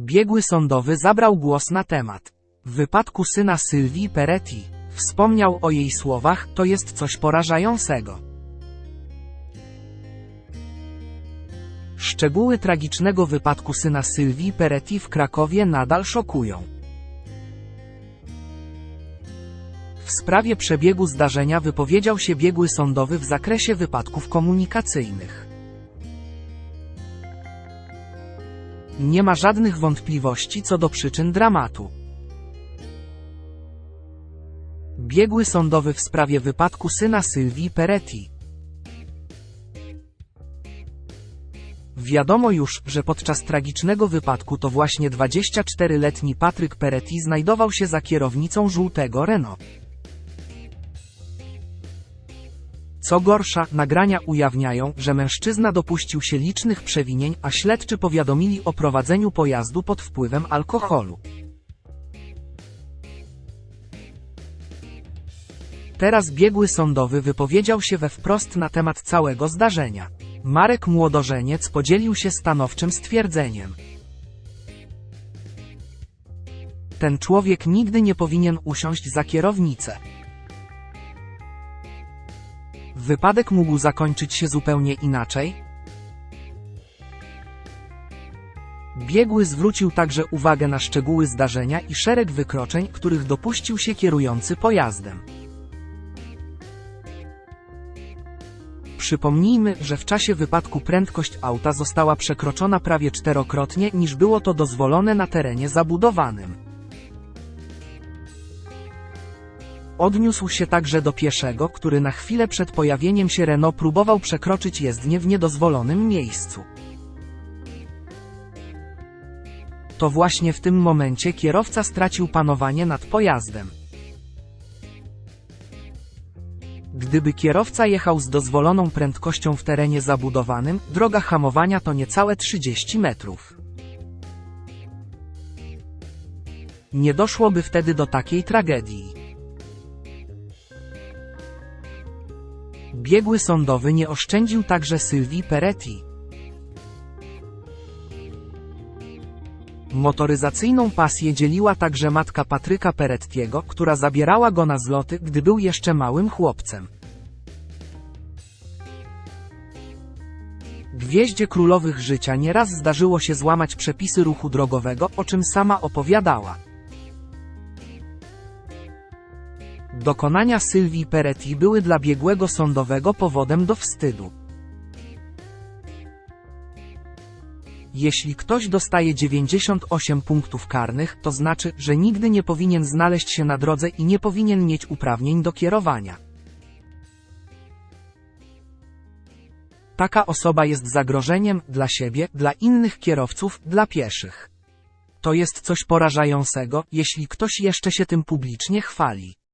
Biegły sądowy zabrał głos na temat. W wypadku syna Sylwii Peretti, wspomniał o jej słowach, to jest coś porażającego. Szczegóły tragicznego wypadku syna Sylwii Peretti w Krakowie nadal szokują. W sprawie przebiegu zdarzenia wypowiedział się biegły sądowy w zakresie wypadków komunikacyjnych. Nie ma żadnych wątpliwości co do przyczyn dramatu. Biegły sądowy w sprawie wypadku syna Sylwii Peretti. Wiadomo już, że podczas tragicznego wypadku to właśnie 24-letni Patryk Peretti znajdował się za kierownicą żółtego Renault. Co gorsza, nagrania ujawniają, że mężczyzna dopuścił się licznych przewinień, a śledczy powiadomili o prowadzeniu pojazdu pod wpływem alkoholu. Teraz biegły sądowy wypowiedział się we wprost na temat całego zdarzenia. Marek Młodożeniec podzielił się stanowczym stwierdzeniem. Ten człowiek nigdy nie powinien usiąść za kierownicę. Wypadek mógł zakończyć się zupełnie inaczej. Biegły zwrócił także uwagę na szczegóły zdarzenia i szereg wykroczeń, których dopuścił się kierujący pojazdem. Przypomnijmy, że w czasie wypadku prędkość auta została przekroczona prawie czterokrotnie niż było to dozwolone na terenie zabudowanym. Odniósł się także do pieszego, który na chwilę przed pojawieniem się Renault próbował przekroczyć jezdnię w niedozwolonym miejscu. To właśnie w tym momencie kierowca stracił panowanie nad pojazdem. Gdyby kierowca jechał z dozwoloną prędkością w terenie zabudowanym, droga hamowania to niecałe 30 metrów. Nie doszłoby wtedy do takiej tragedii. Biegły sądowy nie oszczędził także Sylwii Peretti. Motoryzacyjną pasję dzieliła także matka Patryka Perettiego, która zabierała go na zloty, gdy był jeszcze małym chłopcem. Gwieździe królowych życia nieraz zdarzyło się złamać przepisy ruchu drogowego, o czym sama opowiadała. Dokonania Sylwii Peretti były dla biegłego sądowego powodem do wstydu. Jeśli ktoś dostaje 98 punktów karnych, to znaczy, że nigdy nie powinien znaleźć się na drodze i nie powinien mieć uprawnień do kierowania. Taka osoba jest zagrożeniem dla siebie, dla innych kierowców, dla pieszych. To jest coś porażającego, jeśli ktoś jeszcze się tym publicznie chwali.